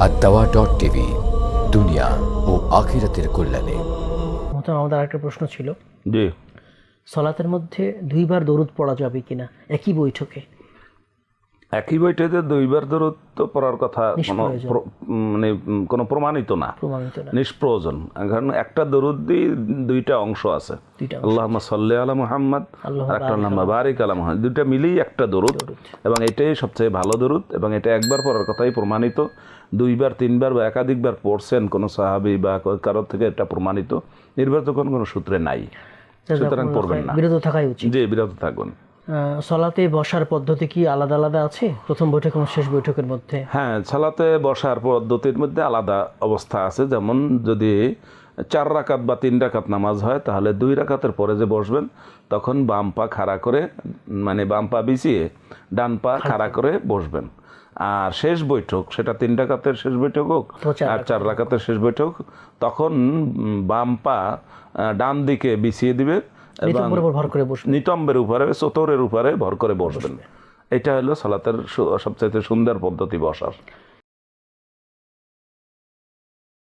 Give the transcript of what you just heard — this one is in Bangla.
আর দাওয়া ডট টিভি দুনিয়া ও আখিরাতের কল্যাণে। মতো আমাদের আরেকটা প্রশ্ন ছিল। জি। সলাতের মধ্যে দুইবার দরুদ পড়া যাবে কিনা? একই বৈঠকে। একই বইটাতে দুইবার দূরত্ব পড়ার কথা কোনো মানে কোনো প্রমাণিত না। নিষ্প্রয়োজন। কারণ একটা দরুদ দিয়ে দুইটা অংশ আছে। আল্লাহ সাল্লি আলা মুহাম্মদ আর একটা নাম বারিক আলা মুহাম্মদ। দুইটা মিলেই একটা দরুদ এবং এটাই সবচেয়ে ভালো দরুদ এবং এটা একবার পড়ার কথাই প্রমাণিত। দুইবার তিনবার বা একাধিকবার পড়ছেন কোনো সাহাবি বা কারোর থেকে এটা প্রমাণিত। নির্বাচন কোনো সূত্রে নাই। সুতরাং পড়বেন না। বিরত থাকাই উচিত। জি বিরত থাকুন। সলাতে বসার পদ্ধতি কি আলাদা আলাদা আছে? প্রথম বৈঠক এবং শেষ বৈঠকের মধ্যে? হ্যাঁ ছালাতে বসার পদ্ধতির মধ্যে আলাদা অবস্থা আছে। যেমন যদি চার রাকাত বা তিন রাকাত নামাজ হয় তাহলে দুই রাকাতের পরে যে বসবেন তখন বাম পা খাড়া করে মানে বাম পা বিছিয়ে ডান পা খাড়া করে বসবেন। আর শেষ বৈঠক সেটা তিন রাকাতের শেষ বৈঠক হোক আর চার রাকাতের। শেষ বৈঠক তখন বাম পা ডান দিকে বিছিয়ে দিবে নিতম্বের উপর ভর করে বসবে। নিতম্বের উপরে চতরের উপরে ভর করে বসবেন। এটা হলো সালাতের সবচাইতে সুন্দর পদ্ধতি বসার।